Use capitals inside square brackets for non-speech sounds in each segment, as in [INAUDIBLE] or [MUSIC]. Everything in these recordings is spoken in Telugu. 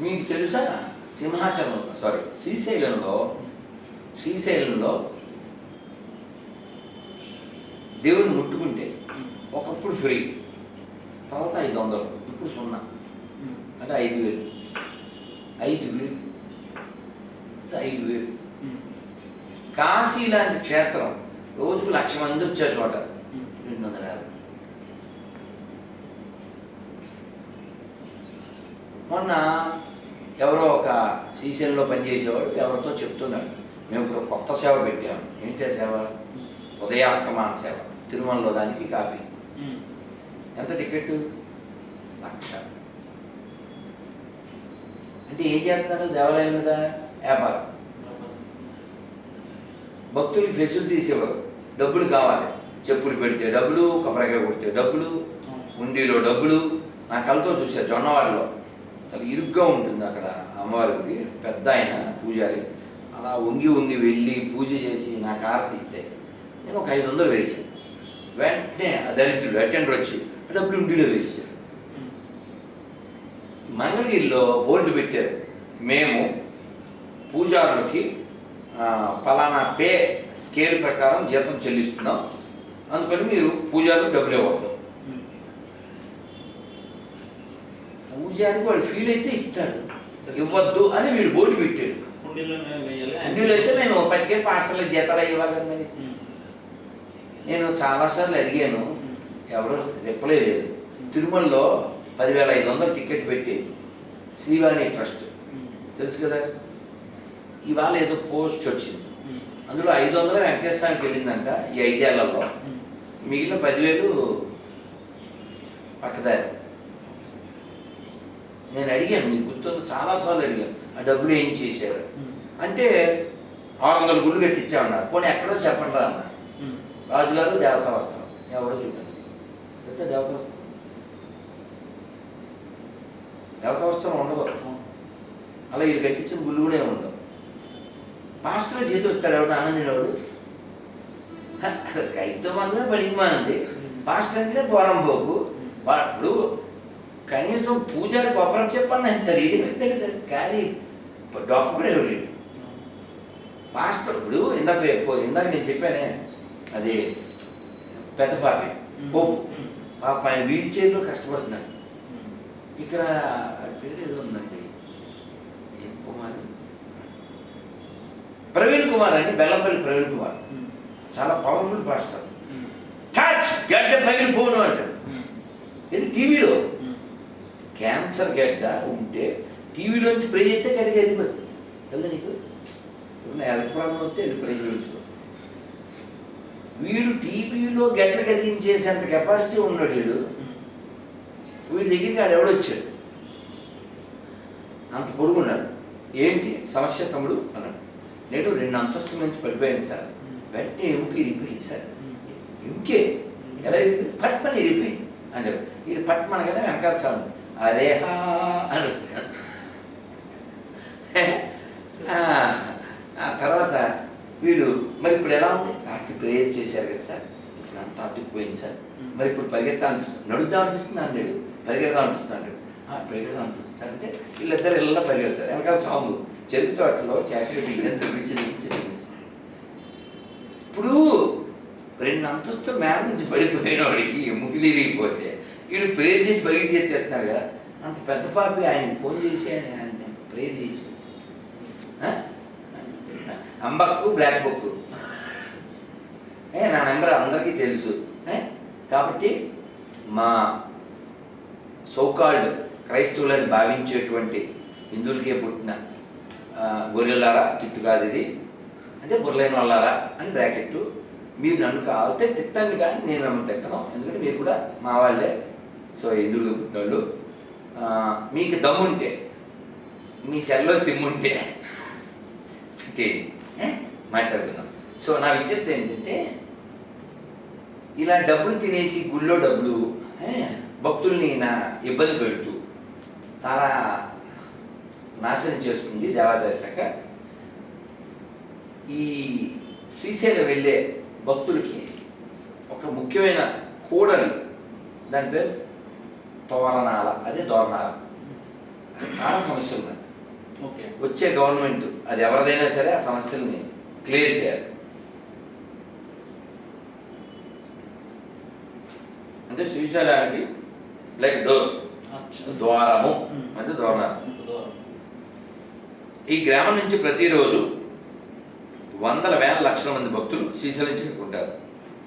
మీకు తెలుసా? సింహాచలం. సారీ శ్రీశైలంలో శ్రీశైలంలో దేవుని ముట్టుకుంటే ఒకప్పుడు ఫ్రీ. తర్వాత ఐదు వందలు ఇప్పుడు సున్నా. అంటే ఐదు వేలు. ఐదు వేలు. ఐదు వేలు. కాశీ లాంటి క్షేత్రం రోజుకు లక్ష మంది వచ్చే చోట రెండు వందల యాభై. మొన్న ఎవరో ఒక శ్రీశైలంలో పనిచేసేవాడు ఎవరితో చెప్తున్నాడు. మేము ఇప్పుడు కొత్త సేవ పెట్టాము ఏంటి సేవ? ఉదయాస్తమాన సేవ. తిరుమలలో దానికి కాపీ ఎంత టికెట్ లక్ష. అంటే ఏం చేస్తున్నారు? దేవాలయం మీద వ్యాపారం. భక్తులకి ఫెసిలిటీస్ ఇవ్వరు డబ్బులు కావాలి. చెప్పులు పెడితే డబ్బులు కొబ్బరికాయ కొడితే డబ్బులు ఉండిలో డబ్బులు. నా కళ్ళతో చూసా జొన్నవాడలో. చాలా ఇరుగ్గా ఉంటుంది అక్కడ అమ్మవారికి పెద్ద ఆయన పూజారి. అలా వంగి వంగి వెళ్ళి పూజ చేసి నాకు ఆరతి ఇస్తే నేను ఒక ఐదు వందలు వేసాను వెంటనే ఆ దరిద్రుడు అటెండర్ వచ్చి డబ్ల్యూడీలో డబ్బులు ఉండిలో వేసాడు మంగళగిరిలో బోర్డు పెట్టారు. మేము పూజారులకి పలానా పే స్కేల్ ప్రకారం జీతం చెల్లిస్తున్నాం. అందుకని మీరు పూజారులకు డబ్బులు ఇవ్వద్దు పూజారికి వాడు ఫీల్ అయితే ఇస్తాడు ఇవ్వద్దు అని వీడు బోర్డు పెట్టాడు. అన్నిళ్ళు అయితే మేము పట్టుకే పాస్టర్ల జీతాలు ఇవ్వాలి కదా మరి. నేను చాలాసార్లు అడిగాను. ఎవరు రిప్లై లేదు. తిరుమలలో పదివేల ఐదు వందలు టికెట్ పెట్టి శ్రీవాణి ట్రస్ట్. తెలుసు కదా? ఇవాళ ఏదో పోస్ట్ వచ్చింది. అందులో ఐదు వందలు వెంకటేశ్వరానికి వెళ్ళిందంట ఈ ఐదేళ్ళలో. మిగిలిన పదివేలు పక్కదారి. నేను అడిగాను మీకు గుర్తుంది చాలాసార్లు అడిగాను. ఆ డబ్బులు ఏం చేశారు? అంటే ఆరు వందల గుళ్ళు కట్టించామన్నారు పోనీ ఎక్కడో చెప్పండి రా అన్నారు. రాజుగారు దేవత వస్త్రం. ఎవరో చూపించి తెలుసా దేవత వస్త్రం? దేవత వస్త్రం ఉండదు. అలా వీళ్ళు కట్టించిన గుళ్ళు కూడా ఏమి ఉండవు. పాస్టర్ చేతి వస్తాడు ఎవడు? ఆనందినవాడు క్రైస్తవ మాత్రమే పనికి మానంది పాస్టర్ అంటే ద్వారం పోకు వాడు కనీసం పూజారి గొప్పరం చెప్పన్న ఇంత రీడింగ్ సార్? కానీ డొప్ప కూడా ఎవడు పాస్టర్ ఇప్పుడు ఇందాక ఇందాక నేను చెప్పానే అది పెద్ద పాపి పోపు. పాప ఆయన వీల్ చైర్లో కష్టపడుతున్నాడు. ఇక్కడ పేరు ఏదో ఉందండి. కుమార్ ప్రవీణ్ కుమార్ అండి బెల్లంపల్లి ప్రవీణ్ కుమార్. చాలా పవర్ఫుల్ పాస్టర్ టచ్ గడ్డ పగిలిపోను అంటాడు ఇది టీవీలో? క్యాన్సర్ గడ్డ ఉంటే టీవీలోంచి స్ప్రే చేస్తే గడ్డ వెళ్ళిపోతుంది కదా నీకు? ఇప్పుడు ప్రాబ్లం వస్తే వెళ్ళి స్ప్రే చేయించుకో. వీడు టీవీలో గడ్డ కదిలించేసేంత కెపాసిటీ ఉన్నాడు వీడు. వీడి దగ్గరికి ఆడు ఎవడొచ్చాడు అంత పొడుగున్నాడు. ఏంటి? సమస్య తమ్ముడు అన్నాడు. నేను రెండు అంతస్తుల నుంచి పడిపోయాను సార్. వెంటనే ఎముక ఇరిగిపోయింది సార్. ఎముకే. ఎలా ఇరిగిపోయింది? పట్మని ఇరిగిపోయింది. అంటాడు ఇది పట్మన కదా వెనకాల చాలు. అరే హా అని. ఆ, తర్వాత వీడు మరి ఇప్పుడు ఎలా ఉంది? నాకు ప్రేయర్ చేశారు కదా సార్. ఇప్పుడు అంతా అతుక్కుపోయింది సార్. మరి ఇప్పుడు పరిగెత్తా అనిపిస్తుంది. నడుద్దాం అనిపిస్తుంది అన్నాడు. పరిగెడదాం అనిపిస్తుంది అన్నాడు. "ఆ, పరిగెడదాం అనిపిస్తుంది అంటే వీళ్ళిద్దరు ఇళ్ళలో పరిగెడతారు. వెనకాల సాంగ్ చెరుకు తోటలో చాకరీ పిలిచి ఇప్పుడు రెండు అంతస్తు మేర నుంచి పడిపోయిన వాడికి ఎముకలు ఇరిగిపోతే వీడు ప్రేర్ చేసి బయట చేసి చెప్తున్నారు కదా అంత పెద్ద పాపి ఆయన ఫోన్ చేసి ఆయన ఆయన ప్రేర్ చేసి అంబక్కు బ్లాక్ బుక్. ఏ నా నెంబర్ అందరికీ తెలుసు. కాబట్టి మా సోకాల్డ్ క్రైస్తవులని భావించేటువంటి హిందువులకే పుట్టిన గొర్రెలారా తిట్టు కాదు ఇది. అంటే బుర్రలైన వాళ్ళారా అని బ్రాకెట్ మీరు నన్ను కావాలితే తిట్టండి కానీ నేను నన్ను తిట్టను. ఎందుకంటే మీరు కూడా మా వాళ్ళే. సో హిందువులు పుట్టినోళ్ళు మీకు దమ్ముంటే మీ సెల్లో సిమ్ ఉంటే మాట్లాడుకుందాం. సో నా విజ్ఞప్తి ఏంటంటే ఇలా డబ్బులు తినేసి గుళ్ళో డబ్బులు భక్తుల్ని నా ఇబ్బంది పెడుతూ చాలా నాశనం చేస్తుంది దేవాదాయ శాఖ. ఈ శ్రీశైలం వెళ్ళే భక్తులకి ఒక ముఖ్యమైన కూడలి దాని పేరు? తోరణాల అదే దోరణాల చాలా సమస్యలు ఉన్నాయి వచ్చే గవర్నమెంట్ అది ఎవరిదైనా సరే ఆ సమస్యల్ని క్లియర్ చేయాలి. అంటే శ్రీశైలానికి లైక్ డోర్ ద్వారము అంటే ద్వారం ఈ గ్రామం నుంచి ప్రతిరోజు వందల వేల లక్షల మంది భక్తులు శ్రీశైలం చేరుకుంటారు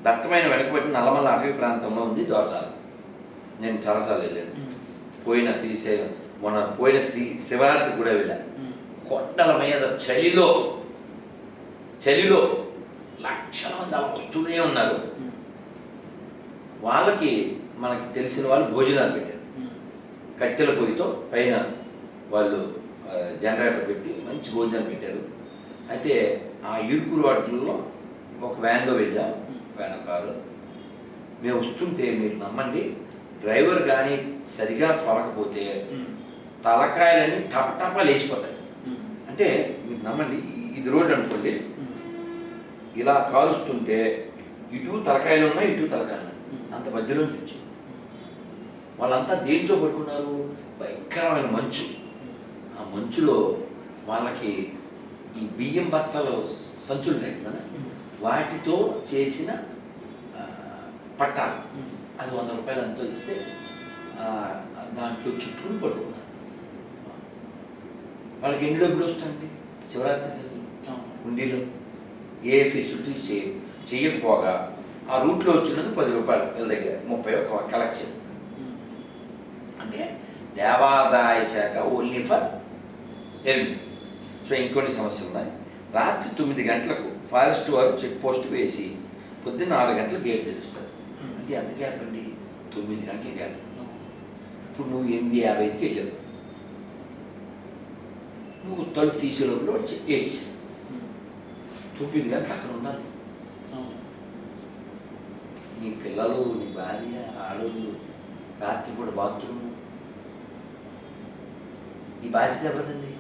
దట్టమైన వెనుకబడిన నల్లమల్ల అటవీ ప్రాంతంలో ఉంది దోరణాలు నేను చాలాసార్లు వెళ్ళాను. పోయిన శ్రీశైలం మొన్న పోయిన శ్రీ శివరాత్రి కూడా వెళ్ళాను కొండల మీద చలిలో చలిలో లక్షల మంది అలా వస్తూనే ఉన్నారు. వాళ్ళకి మనకి తెలిసిన వాళ్ళు భోజనాలు పెట్టారు. కట్టెల పొయ్యితో పైన వాళ్ళు జనరేటర్ పెట్టి మంచి భోజనాలు పెట్టారు. అయితే ఆ ఇరుకు వాటిల్లో ఒక వ్యాన్లో వెళ్ళాం. Van car. మేము వస్తుంటే మీరు నమ్మండి డ్రైవర్ కానీ సరిగా తొలకపోతే తలకాయలన్నీ టప టప లేచిపోతాయి. అంటే మీరు నమ్మండి ఇది రోడ్డు అనుకోండి. ఇలా కాలుస్తుంటే ఇటు తలకాయలు ఉన్నాయి ఇటు తలకాయలు అంత మధ్యలోంచి వచ్చి. వాళ్ళంతా దేంతో పడుకున్నారు? భయంకరమైన మంచు. ఆ మంచులో వాళ్ళకి ఈ బియ్యం బస్తాలు సంచులు కదా. వాటితో చేసిన పట్టాలు. అది వంద రూపాయలు ఎంతో ఇస్తే దాంట్లో చుట్టూ పడుకున్నాను వాళ్ళకి ఎన్ని డబ్బులు వస్తుంది శివరాత్రి అసలు హుండీలో ఏ ఫెసిలిటీస్ చేయ చేయకపోగా ఆ రూట్లో వచ్చినది పది రూపాయలు వీళ్ళ దగ్గర ముప్పై ఒక కలెక్ట్ చేస్తారు అంటే దేవాదాయ శాఖ ఓన్లీ ఫర్ ఎల్మి సో ఇంకొన్ని సమస్యలు ఉన్నాయి. రాత్రి తొమ్మిది గంటలకు ఫారెస్ట్ వారు చెక్ పోస్ట్ వేసి పొద్దున్న ఆరు గంటలకు గేట్ తెలుస్తుంది అంటే ఎంత గ్యాప్ అండి. తొమ్మిది గంటల గ్యాప్ ఇప్పుడు నువ్వు ఎనిమిది యాభైకి వెళ్ళావు. నువ్వు తలుపు తీసే లోపల వేసి తొమ్మిది గంటలు అక్కడ ఉండాలి. నీ పిల్లలు నీ భార్య ఆడోళ్ళు రాత్రి కూడా బాత్రూమ్. ఈ బాధ్యత ఎవరిదండి?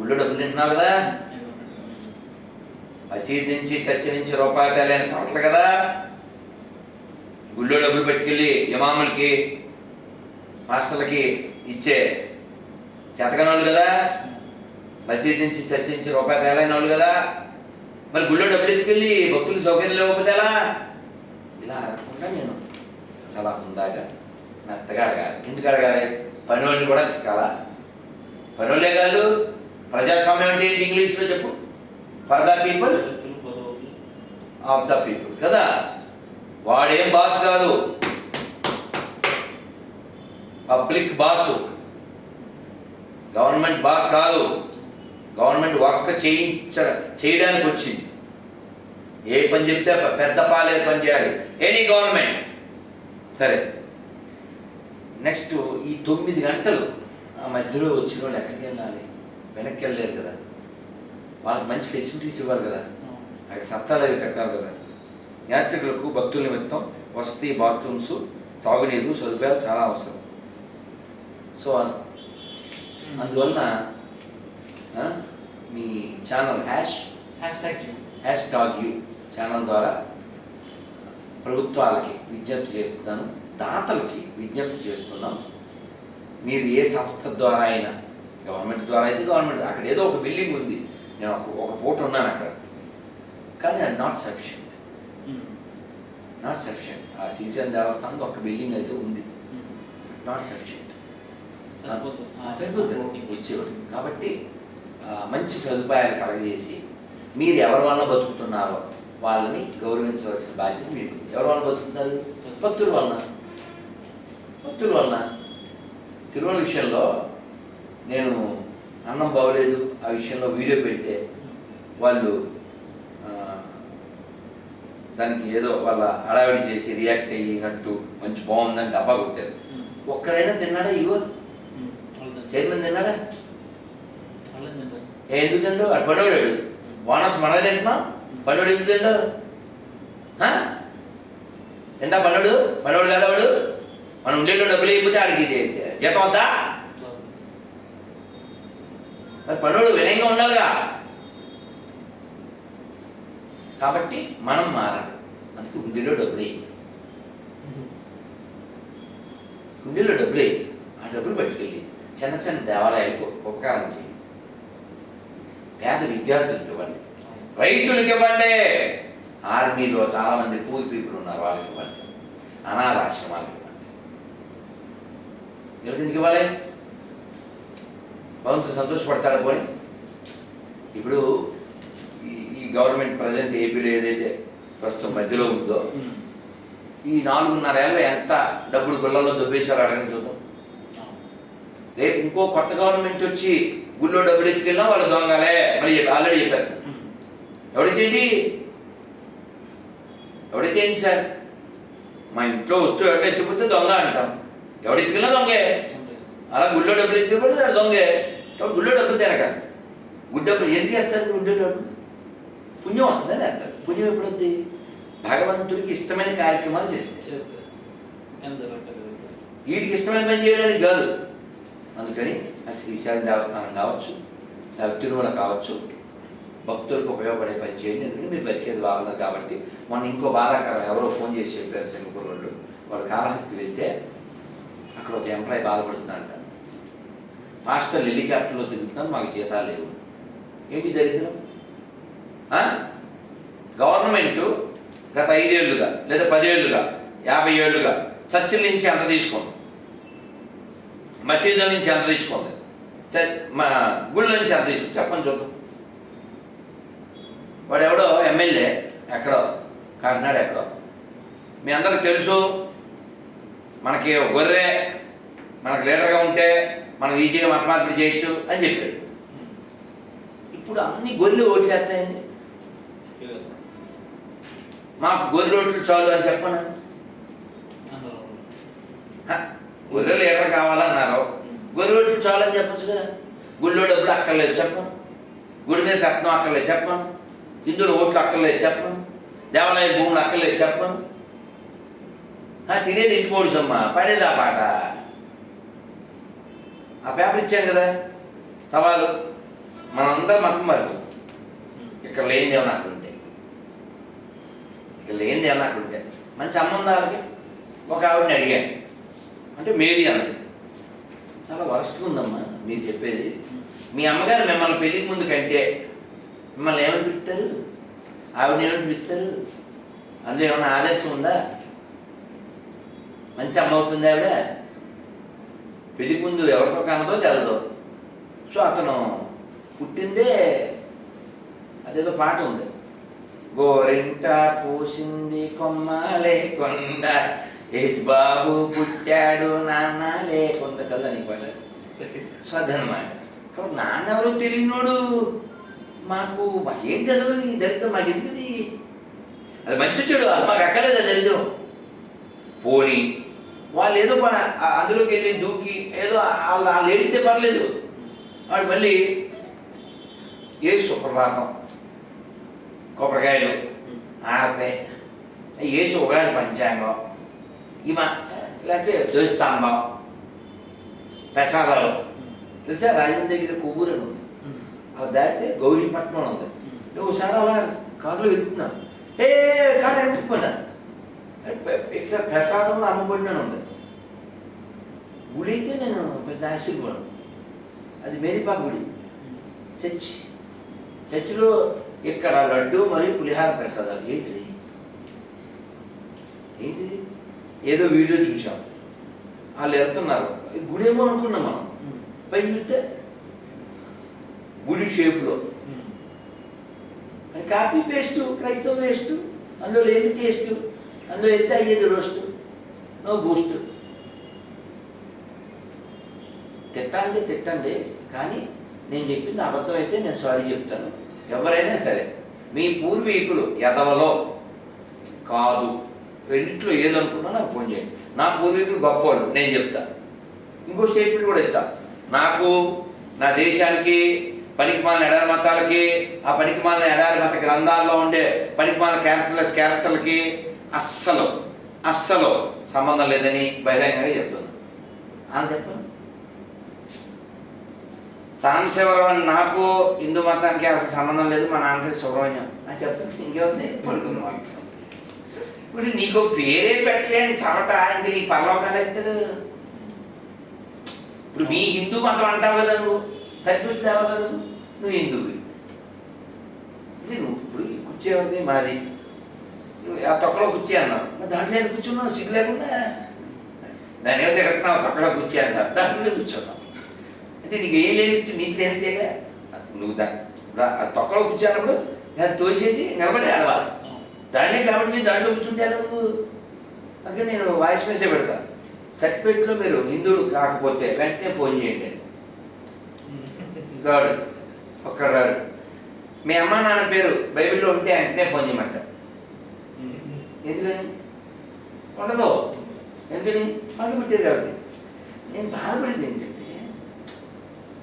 ఊళ్ళో డబ్బులు తింటున్నావు కదా. మసీద్ నుంచి చర్చ నుంచి రూపాయి తేలేని చోట్ల కదా. గుళ్ళో డబ్బులు పెట్టుకెళ్ళి ఇమాములకి మాస్టర్లకి ఇచ్చే చేతకని వాళ్ళు కదా? మసీద్ నుంచి చర్చ నుంచి రూపాయి తేలైన వాళ్ళు కదా? మరి గుళ్ళో డబ్బులు ఎత్తుకెళ్ళి భక్తులు సౌకర్యం లేకపోతే ఎలా? ఇలా అడగకుండా నేను చాలా హుందాగా మెత్తగా అడగాలి. ఎందుకు అడగాలి? పని వాళ్ళని కూడా తీసుకెళ్ళా పని వాళ్ళే కాదు ప్రజాస్వామ్యం అంటే ఏంటి ఇంగ్లీష్లో చెప్పు? For the people of the people కదా? వాడేం బాస్ కాదు. పబ్లిక్ బాస్ గవర్నమెంట్ బాస్ కాదు. గవర్నమెంట్ వర్క్ చేయించ చేయడానికి వచ్చింది. ఏ పని చెప్తే పెద్ద పాలే పని చేయాలి. ఎనీ గవర్నమెంట్ సరే. నెక్స్ట్ ఈ తొమ్మిది గంటలు ఆ మధ్యలో వచ్చిన వాళ్ళు ఎక్కడికి వెళ్ళాలి? వెనక్కి వెళ్ళలేరు కదా. వాళ్ళకి మంచి ఫెసిలిటీస్ ఇవ్వాలి కదా. అక్కడ సత్తాలు అవి కట్టాలి కదా. యాత్రికులకు భక్తుల నిమిత్తం వసతి బాత్రూమ్స్ తాగునీరు సదుపాయాలు చాలా అవసరం. సో అందువలన మీ channel hash hashtag hashtag U channel ద్వారా ప్రభుత్వాలకి విజ్ఞప్తి చేస్తున్నాను దాతలకి విజ్ఞప్తి చేస్తున్నాం. మీరు ఏ సంస్థ ద్వారా అయినా గవర్నమెంట్ ద్వారా అయితే గవర్నమెంట్ అక్కడ ఏదో ఒక బిల్డింగ్ ఉంది. నేను ఒక ఒక పూట ఉన్నాను అక్కడ. కానీ అది నాట్ సఫిషియంట్ నాట్ సఫిషియంట్ ఆ శ్రీశైలం దేవస్థానంలో ఒక బిల్డింగ్ అయితే ఉంది. నాట్ సఫిషియంట్ సరిపోతుంది. వచ్చేవాడు. కాబట్టి మంచి సదుపాయాలు కలగజేసి మీరు ఎవరి వల్ల బతుకుతున్నారో వాళ్ళని గౌరవించవలసిన బాధ్యత మీకు ఎవరి వల్ల బతుకుతున్నారు? భక్తుల వలన. భక్తుల వలన. తిరుమల విషయంలో నేను అన్నం బాగోలేదు. ఆ విషయంలో వీడియో పెడితే వాళ్ళు దానికి ఏదో వాళ్ళ హడావిడి చేసి రియాక్ట్ అయ్యినట్టు మంచి బాగుందని డబ్బా కొట్టారు. ఒక్కడైనా తిన్నాడా ఇగో చైర్మన్ తిన్నాడా? ఎందుకు తిండు అటు పడోడు బోనస్ మనది తింటున్నాం? పనుడు ఎందుకు తిండు ఆ? తింటా పనుడు పనుడు కదా వాడు? మనం ఉండేలో డబ్బులు అయిపోతే ఆడికి జీతం వద్దా? మరి పనుడు వినయంగా ఉండాలిగా. కాబట్టి మనం మారాలి. అందుకే ఉండిలో డబ్బులు అయ్యింది హుండీలో డబ్బులు అయ్యింది ఆ డబ్బులు పట్టుకెళ్ళి చిన్న చిన్న దేవాలయాలకు ఉపకారం చేయండి. పేద విద్యార్థులకు ఇవ్వండి. రైతులకు ఇవ్వండి. ఆర్మీలో చాలా మంది పూర్ పీపుల్ ఉన్నారు వాళ్ళకి ఇవ్వండి. అనాథాశ్రమాలకు ఇవ్వండి. ఎవరికి ఎందుకు ఇవ్వాలి? భగవంతుడు సంతోషపడతాడు పోని. ఇప్పుడు గవర్నమెంట్ ప్రజెంట్ ఏపీలో ఏదైతే ప్రస్తుతం మధ్యలో ఉందో ఈ నాలుగున్నర ఏళ్ళు ఎంత డబ్బులు గుళ్ళల్లో దొబ్బేశారో అడగని చూద్దాం. రేపు ఇంకో కొత్త గవర్నమెంట్ వచ్చి గుళ్ళో డబ్బులు ఎత్తుకెళ్ళినా వాళ్ళు దొంగలే మరి ఆల్రెడీ చెప్పారు. ఎవడైతేంటి ఎవడైతే ఏంటి సార్? మా ఇంట్లో వస్తువు ఎవరైనా ఎత్తుకుపోతే దొంగ అంటాం. ఎవడెత్తుకెళ్ళినా దొంగే. అలా గుళ్ళో డబ్బులు ఎత్తుకుపోతే దొంగే. గుళ్ళో డబ్బులు తినక. గుడ్డ డబ్బులు ఏం చేస్తారు గుడ్డ డబ్బులు? పుణ్యం వస్తుందని అంటారు పుణ్యం ఎప్పుడు వస్తుంది భగవంతుడికి ఇష్టమైన కార్యక్రమాలు చేస్తే చేస్తే ఎంత పెట్టలేదు వీటికి ఇష్టమైన పని చేయడానికి కాదు. అందుకని ఆ శ్రీశైలం దేవస్థానం కావచ్చు లేదా తిరుమల కావచ్చు భక్తులకు ఉపయోగపడే పని చేయండి. ఎందుకంటే మీరు బతికేది బాగున్నారు కాబట్టి. మొన్న ఇంకో బాధాకరం ఎవరో ఫోన్ చేసి చెప్పారు సింగపూర్ వాళ్ళు వాళ్ళు కాళహస్తి వెళ్తే అక్కడ ఒక ఎంప్లాయ్ బాధపడుతున్నారంట మాస్టర్ హెలికాప్టర్లో తిరుగుతున్నాను మాకు జీతాలు లేవు. ఏంటి దరిద్రం? గవర్నమెంట్ గత ఐదేళ్ళుగా లేదా పదేళ్ళుగా యాభై ఏళ్ళుగా చర్చిల నుంచి ఎంత తీసుకుంది మసీదుల నుంచి ఎంత తీసుకుంది మా గుళ్ళ నుంచి ఎంత తీసుకుంది చెప్పండి చూద్దాం. వాడు ఎవడో ఎమ్మెల్యే ఎక్కడో కాకినాడ ఎక్కడో. మీ అందరికి తెలుసు మనకి గొర్రె మనకు లీడర్గా ఉంటే మనం ఈజీగా మతమార్పిడి చేయొచ్చు అని చెప్పాడు. ఇప్పుడు అన్ని గొర్రెలు ఓట్లేస్తాయండి. మాకు గొర్రె ఓట్లు చాలు అని చెప్పను? హ, గొర్రె లీటర్ కావాలన్నారు. గొర్రె ఓట్లు చాలు అని చెప్పచ్చు కదా. గుళ్ళో డబ్బులు అక్కర్లేదు చెప్పను గుడి మీద కట్నం అక్కర్లేదు చెప్పను హిందువుల ఓట్లు అక్కర్లేదు చెప్పను దేవాలయ భూములు అక్కర్లేదు చెప్పను ఆ, తినేది ఇంటి పోడుసమ్మా పడేది ఆ పాట. ఆ పేపర్ ఇచ్చాను కదా. సవాలు. మనందరం మతం మరుపు ఇక్కడ లేనిది ఏమన్నా అక్కడ వీళ్ళు ఇక్కడ లేనిది ఏమన్నా అక్కడ ఉంటే. మంచి సంబంధాలకి ఒక ఆవిడని అడిగాను. అంటే మేరీ అన్నది. చాలా వరస్ట్ ఉందమ్మా మీరు చెప్పేది. మీ అమ్మగారు మిమ్మల్ని పెళ్ళికి ముందు కంటే మిమ్మల్ని ఏమని పిలుస్తారు? ఆవిడని ఏమని పిలుస్తారు? అందులో ఏమైనా ఆదర్శం ఉందా? మంచి అమ్మ అవుతుంది ఆవిడ? పెళ్ళికి ముందు ఎవరితో కనదో తెలదో. సో అతను పుట్టిందే అదేదో పాట ఉంది. గోరింట పూసింది కొమ్మ లేకుండా యేసు బాబు పుట్టాడు నాన్న లేకుండా. కదా నీ పాట. సో అదనమాట కాబట్టి నాన్న ఎవరు తెలియనోడు? మాకు మాకేంటి అసలు ఈ దరిద్రం మాకు ఎందుకు అది మంచి చెడు అది మాకు అక్కర్లేదు అది దరిద్రం. పోని వాళ్ళు ఏదో పని అందులోకి వెళ్ళి దూకి ఏదో వాళ్ళు వాళ్ళు ఏడితే పర్లేదు. వాడు మళ్ళీ ఏ సుప్రభాతం. కొబ్బరికాయలు ఆరతే వేసి ఉగాది పంచాంగం ఇవ లేకపోతే జ్యోతిస్తాంబం ప్రసాదాలు తెలుసా రాజమండ్రి దగ్గర కొవ్వూరు అని ఉంది అది దాటితే గౌరీపట్నం అని ఉంది నువ్వు ఒకసారి అలా కారులో వెళ్తున్నాను ఏ కారు ఎంటుకున్నా ఒకసారి ప్రసాదంలో అమ్మబడినాను ఉంది గుడి అయితే నేను పెద్ద ఆశీర్వాదం అది మేరీపా గుడి చర్చ్ చర్చిలో ఇక్కడ లడ్డు మరియు పులిహార ప్రసాదాలు. ఏంటిది? ఏంటిది? ఏదో వీడియో చూసాం వాళ్ళు వెళ్తున్నారు. గుడేమో అనుకున్నాం మనం. పైన చూస్తే గుడి షేప్లో. కాపీ పేస్ట్ క్రైస్తవ వేస్ట్ అందులో లేని టేస్ట్ అందులో ఎంత అయ్యేది రోస్ట్ నో బూస్ట్ తిట్టండి తిట్టండి కానీ నేను చెప్పింది అబద్ధం అయితే నేను సారీ చెప్తాను. ఎవరైనా సరే మీ పూర్వీకులు ఎదవలో కాదు రెండిట్లో ఏదనుకున్నా నాకు ఫోన్ చేయండి. నా పూర్వీకులు గొప్పవాళ్ళు నేను చెప్తా. ఇంకో స్టేట్మెంట్ కూడా ఇస్తా. నాకు నా దేశానికి పనికిమాలిన ఎడారి మతాలకి ఆ పనికిమాలిన ఎడారి మత గ్రంథాల్లో ఉండే పనికిమాలిన క్యారెక్టర్లెస్ క్యారెక్టర్లకి అస్సలు అస్సలు సంబంధం లేదని బహిరంగంగా చెప్తున్నాను అని చెప్పాను సాంశివరం అని నాకు హిందూ మతానికి అసలు సంబంధం లేదు మా నాన్నకి సుబ్రహ్మణ్యం అని చెప్పేసి ఇంకేముంది? పడుకుందాం. ఇప్పుడు నీకు పేరే పెట్టలేని చవట ఇంక నీ పర్లోకాలు ఎత్తదు? ఇప్పుడు నీ హిందూ మతం అంటావు కదా నువ్వు సర్టిఫికెట్ తేవాలి నువ్వు హిందువు. ఇది నువ్వు ఇప్పుడు కుర్చీ ఎవరిది మాది? నువ్వు ఆ తొక్కలో కుర్చీ అన్నావు. మరి దాంట్లో కూర్చున్నావు? సిగ్గు లేకుండా. దాని ఏదో తిరుగుతున్నావు తొక్కలో కుర్చీ అంటావు. దాంట్లో కూర్చున్నావు. అంటే నీకు ఏం లేదు నీకు నువ్వు దా తొక్కలో కూర్చున్నప్పుడు దాన్ని తోసేసి నిలబడి ఆడవాలి దాన్ని కాబట్టి దాంట్లో కూర్చుంటే నువ్వు అందుకే నేను వాయిస్ మెసేజ్ పెడతా. సర్టిఫికెట్లో మీరు హిందువులు కాకపోతే వెంటనే ఫోన్ చేయండి రాడు ఒక్కడు రాడు. మీ అమ్మ నాన్న పేరు బైబిల్లో ఉంటే వెంటనే ఫోన్ చేయమంట. ఎందుకని? ఉండదు. ఎందుకని? మళ్ళీ పెట్టేది కాబట్టి. నేను బాధపడింది ఏంటి?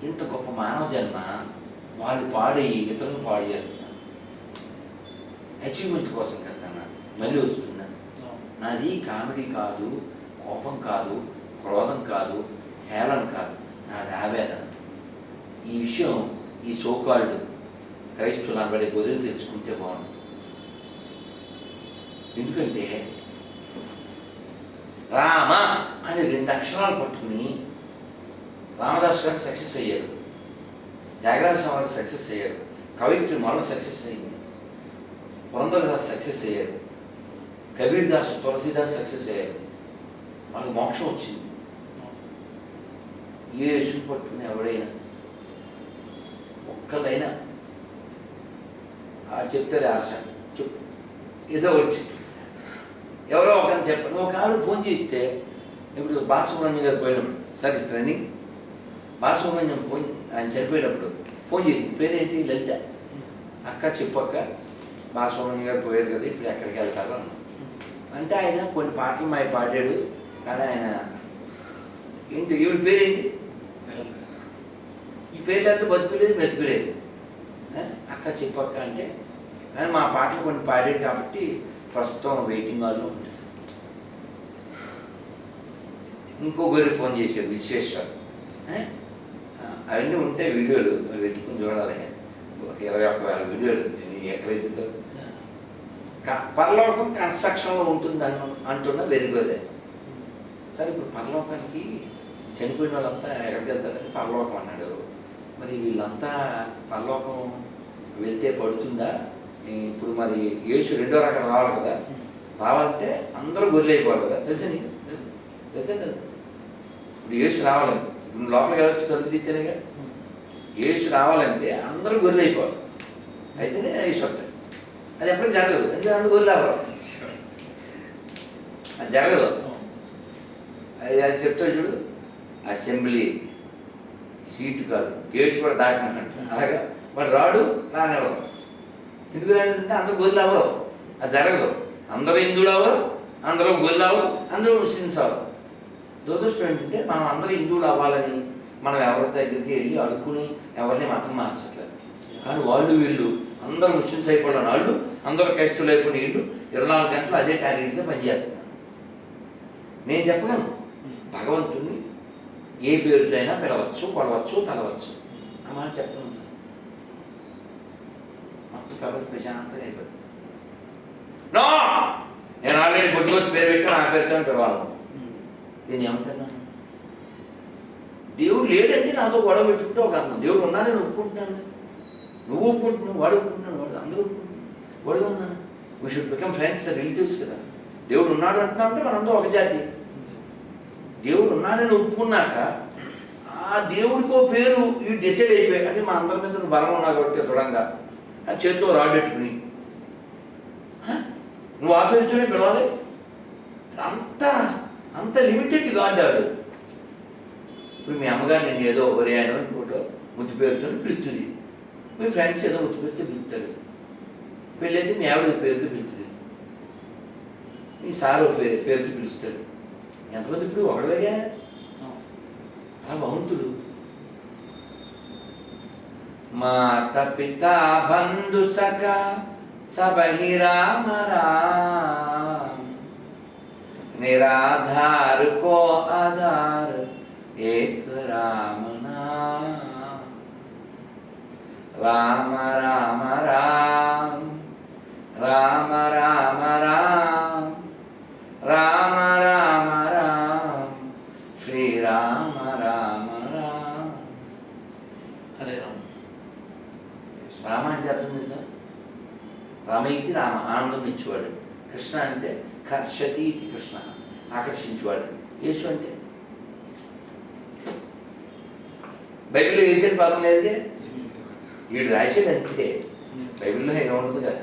ఇంత గొప్ప మానవ జన్మ వాళ్ళు పాడయ్యి ఇతరులను పాడు చేస్తున్నారు అచీవ్మెంట్ కోసం కదా మళ్ళీ వస్తున్నా. నాది కామెడీ కాదు కోపం కాదు క్రోధం కాదు హేళన కాదు నాది ఆవేదన. ఈ విషయం ఈ సోకాళ్ళు క్రైస్తులు అనబడే గొర్రెలు తెలుసుకుంటే బాగుంది ఎందుకంటే రామ అని రెండు అక్షరాలు పట్టుకుని రామదాస్ గారు సక్సెస్ అయ్యారు. త్యాగరాజ స్వామి సక్సెస్ అయ్యారు. కవిత్రి మొదలు సక్సెస్ అయింది. పురంధరదాస్ సక్సెస్ అయ్యారు. కబీర్ దాస్ తులసిదాస్ సక్సెస్ అయ్యారు. వాళ్ళకి మోక్షం వచ్చింది. ఏ యేసుని పట్టుకుని ఎవడైనా ఒక్కళ్ళైనా ఆడు చెప్తాడు ఆశ చెప్పు. ఏదో ఒకటి చెప్పు. ఎవరో ఒకరిని చెప్పండి ఒక ఆవిడ ఫోన్ చేస్తే ఇప్పుడు బాలసుబ్రహ్మణ్యం గారు పోయినప్పుడు. సరే రన్నింగ్ బాలసుబ్రహ్మణ్యం ఫోన్ ఆయన చనిపోయేటప్పుడు ఫోన్ చేసింది. పేరేంటి? లలిత. అక్క చెప్పక్క బాలసుబ్రహ్మణ్యం గారు పోయారు కదా ఇప్పుడు ఎక్కడికి వెళ్తారు? అన్న అంటే ఆయన కొన్ని పాటలు మా పాడాడు. కానీ ఆయన ఏంటి ఈవిడ పేరేంటి? ఈ పేర్లంతా బతుకులేదు మెతుకులేదు అక్క చెప్పక్క అంటే కానీ మా పాటలు కొన్ని పాడాడు కాబట్టి ప్రస్తుతం వెయిటింగ్ హాల్లో ఉంటుంది ఇంకో గొర్రె ఫోన్ చేశారు విశ్వేశ్వర్. అవన్నీ ఉంటాయి వీడియోలు మరి వెతుకుని చూడాలి. ఒక ఇరవై ఒక్క వేల వీడియోలు నేను ఎక్కడ వెతుకో క- పరలోకం కన్స్ట్రక్షన్లో ఉంటుంది అను అంటున్న వెలుగోదే సరే ఇప్పుడు పరలోకానికి చనిపోయిన వాళ్ళంతా ఎక్కడికి వెళ్తారని పరలోకం అన్నాడు. మరి వీళ్ళంతా పరలోకం వెళ్తే పడుతుందా? ఇప్పుడు మరి యేసు రెండో రకం రావాలి కదా. రావాలంటే అందరూ గొర్రెలు అయిపోవాలి కదా. తెలుసా నీకు? తెలుసా కదా ఇప్పుడు యేసు రావాలంటే నువ్వు లోపలికి వెళ్ళొచ్చు తలుపు తీస్తేనేగా ఏసు రావాలంటే అందరూ గొర్రెలు అయిపోవాలి. అయితేనే ఏసు వస్తాయి అది ఎప్పటికీ జరగదు. ఎందుకంటే అందరూ గొర్రెలు అవ్వరు అది జరగదు. అది అది చెప్తా చూడు. అసెంబ్లీ సీటు కాదు. గేట్ కూడా దాటినానంట అలాగా? వాడు రాడు రానివ్వరు ఎందుకు రాంటే అందరూ గొర్రెలు అవ్వరు. అది జరగదు. అందరూ హిందువులు అవ్వరు అందరూ గొర్రెలు అవ్వరు అందరూ ముస్లిమ్స్ అవ్వరు. దురదృష్టం ఏంటంటే మనం అందరూ హిందువులు అవ్వాలని మనం ఎవరి దగ్గరికి వెళ్ళి అడుక్కుని ఎవరిని మతం మార్చట్లేదు. కానీ వాళ్ళు వీళ్ళు అందరూ ముస్లిమ్స్ అయిపోయిన వాళ్ళు అందరూ క్రైస్తువులు అయిపోయిన వీళ్ళు ఇరవై నాలుగు గంటలు అదే టార్గెట్గా పనిచేస్తున్నారు నేను చెప్పగలను భగవంతుణ్ణి ఏ పేరుదైనా పిలవచ్చు కొడవచ్చు తలవచ్చు. అమ్మా మాట చెప్పను మొత్తం కాబట్టి ప్రశాంతంగా అయిపోతుంది నేను ఆల్రెడీ బొడ్డుకోసి పేరు పెట్టి నా పేరుతో పిలవాలి. నేను ఏమంటున్నాను దేవుడు లేడంటే నాతో గొడవ పెట్టుకుంటే ఒక అర్థం. దేవుడు ఉన్నా నేను ఒప్పుకుంటున్నాను. నువ్వు ఒప్పుకుంటున్నావు వాడు ఒప్పుకుంటున్నాడు వాడు అందరూ ఒప్పుకుంటున్నాను గొడవ ఉన్నాను we should become friends relatives కదా. దేవుడు ఉన్నాడు అంటున్నావు అంటే మనందరూ ఒక జాతి. దేవుడు ఉన్నాడని ఒప్పుకున్నాక ఆ దేవుడికో పేరు ఈ డిసైడ్ అయిపోయాయి. అంటే మా అందరి మీద బలం ఉన్నా కాబట్టి దృఢంగా. ఆ చేతిలో రాడెట్టుకుని నువ్వు ఆ పేరుతోనే పిలవాలి? అంతా అంత లిమిటెడ్ గాడ్ ఆడు ఇప్పుడు మీ అమ్మగారు నేను ఏదో ఒరేయానో ఇంకోటో ముద్దు పేరుతో పిలుస్తుంది. మీ ఫ్రెండ్స్ ఏదో ముద్దు పేరుతో పిలుస్తారు. పెళ్ళైతే మీ ఆవిడ పేరుతో పిలుస్తుంది. మీ సార్ పేరుతో పిలుస్తారు. ఎంతమంది ఇప్పుడు ఒకడవేగా ఆ భవంతుడు మాత పిత బంధు సఖ సబహి రామ. निराधार को आधार एक राम नाम राम राम राम राम राम राम राम राम राम श्री राम राम राम हरे राम राम అంటే అర్థం తెలుసా రామ ఇది రామ ఆనందం ఇచ్చేవాడు కృష్ణ అంటే కర్షతి ఆకర్షించేవాడు యేసు అంటే? బైబిల్లో వేసేది పదం లేదే? వీడు రాసేది అంతే. బైబిల్లో ఏమి ఉండదుగా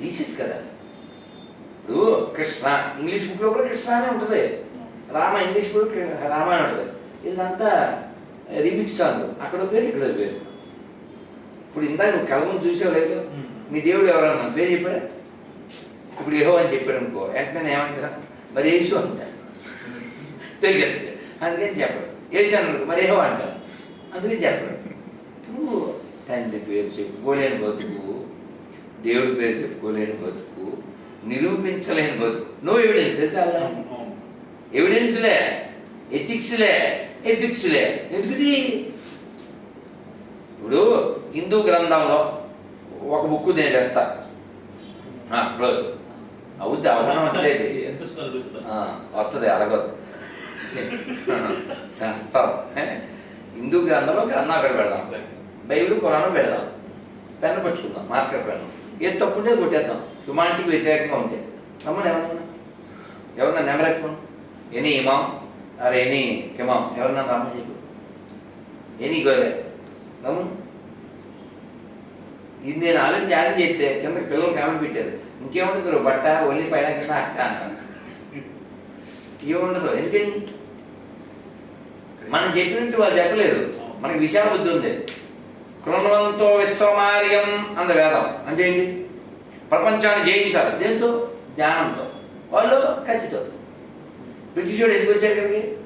తీసేసి కదా. ఇప్పుడు కృష్ణ ఇంగ్లీష్ బుక్లో కూడా కృష్ణ అనే ఉంటుంది. రామ ఇంగ్లీష్ బుక్ రామ అని ఉంటుంది. ఇదంతా రీమిక్స్ సాంగ్. అక్కడ పేరు ఇక్కడ పేరు. ఇప్పుడు ఇందా నువ్వు కలమని చూసావు లేదు? మీ దేవుడు ఎవరన్నా? పేరు చెప్పాడా? ఇప్పుడు ఏహో అని చెప్పాడు అనుకో. వెంటనే ఏమంటా మరి యేసు అంటాడు తెలియదు అందుకని చెప్పడు యేసు అన్నాడు మరి ఏహో అంటాను అందుకని చెప్పడు నువ్వు తండ్రి పేరు చెప్పుకోలేని బతుకు దేవుడి పేరు చెప్పుకోలేని బతుకు నిరూపించలేని బతుకు. నువ్వు ఎవిడెన్స్ తెలుసా ఎవిడెన్స్లే ఎథిక్స్లే ఎపిక్స్లే. ఎందుకుది? ఇప్పుడు హిందూ గ్రంథంలో ఒక బుక్ నేను చేస్తా క్లోజ్ అవుద్ది [LAUGHS] అడుగుతున్నా? ఆ, వస్తుంది అడగదు [LAUGHS] చేస్తాం. హిందూ గ్రంథంలో గ్రంథం అక్కడ పెడదాం. బైబిల్ కురాను పెడదాం. పెన్ను పట్టుకుందాం మార్కర్ పెన్ను ఏది తప్పుంటే కొట్టేద్దాం. హ్యుమానిటీకి వ్యతిరేకంగా ఉంటే. నమ్మని ఎవరన్నా ఎవరన్నా నెమరెక్కను ఎనీ ఇమాం? అరే ఎనీ కిమాం? ఎవరన్నా రమ్మని చెప్పు. ఎనీ గొర్రె నమ్ము ఇది నేను ఆల్రెడీ ఛాలెంజ్ చేస్తే కింద పిల్లలు కామెంట్ పెట్టారు. ఇంకేముంటుంది నువ్వు బట్ట ఒల్లి పైన కింద అట్ట అంటాను ఏముండదు ఎందుకని? మనం చెప్పినట్టు వాళ్ళు చెప్పలేదు. మనకి విశాల బుద్ధి ఉంది. కృణవంతో విశ్వమార్యం అంద వేదం. అంటే ఏంటి? ప్రపంచాన్ని జయించాలి. దేంతో? జ్ఞానంతో. వాళ్ళు కత్తితో. బ్రిటిషోడు ఎందుకు వచ్చారు ఇక్కడికి?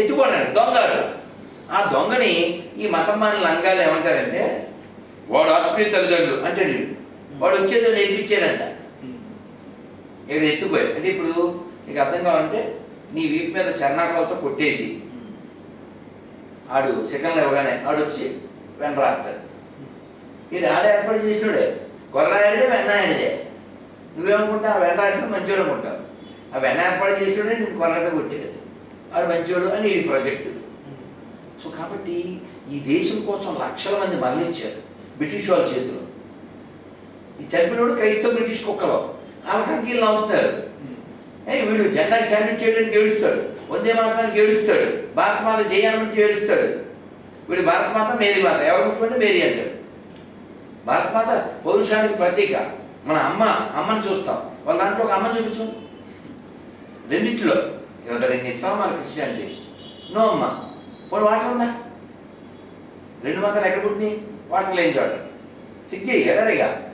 ఎత్తుకోండి దొంగడు ఆ దొంగని ఈ మతం మాని లంగాలు ఏమంటారంటే వాడు ఆత్మీయ తల్లిదండ్రులు. అంటే వీడు. వచ్చేదో నేర్పించాడంట. ఇక్కడ ఎత్తుపోయి అంటే ఇప్పుడు నీకు అర్థం కావాలంటే నీ వీపు మీద చర్నాకాలతో కొట్టేసి ఆడు సెకండ్లు ఇవ్వగానే ఆడు వచ్చి వెంట రాస్తాడు. ఆడ ఏర్పాటు చేసినాడే. కొర్రాడిదే వెన్న ఆడిదే. నువ్వేమనుకుంటా? ఆ రాసిన మంచోడు అనుకుంటావు ఆ వెన్న ఏర్పాటు చేసినాడే నేను కొర్రతో కొట్టాడు. ఆడు మంచోడు అని ఈ ప్రాజెక్టు. సో కాబట్టి ఈ దేశం కోసం లక్షల మంది మరణించారు బ్రిటిష్ వాళ్ళ చేతిలో. ఈ చనిపోయినోడు క్రైస్తవ బ్రిటిష్ కుక్కలో. ఆమె సంఖ్యలో ఉంటారు ఏ వీడు జెండాకి శాల్యూట్ చేయడానికి ఏడుస్తాడు. వందే మాత్రానికి ఏడుస్తాడు. భారత మాత చేయాలంటే ఏడుస్తాడు. వీడు భారత మాత మేరీ మాత. ఎవరు ముట్టుకుంటే మేరీ అంటాడు భారత మాత పౌరుషానికి ప్రతీక. మన అమ్మ అమ్మని చూస్తాం. వాళ్ళ దాంట్లో ఒక అమ్మని చూపించు. రెండిట్లో. ఇవాళ ఇస్లాం మరి క్రిస్టియానిటీ. నో అమ్మ. పోనీ వాటర్ ఉందా? రెండు మాత్రం ఎక్కడ పుట్టినాయి? వాటర్ లేని చోట. చెక్ చేయి ఎడరిగా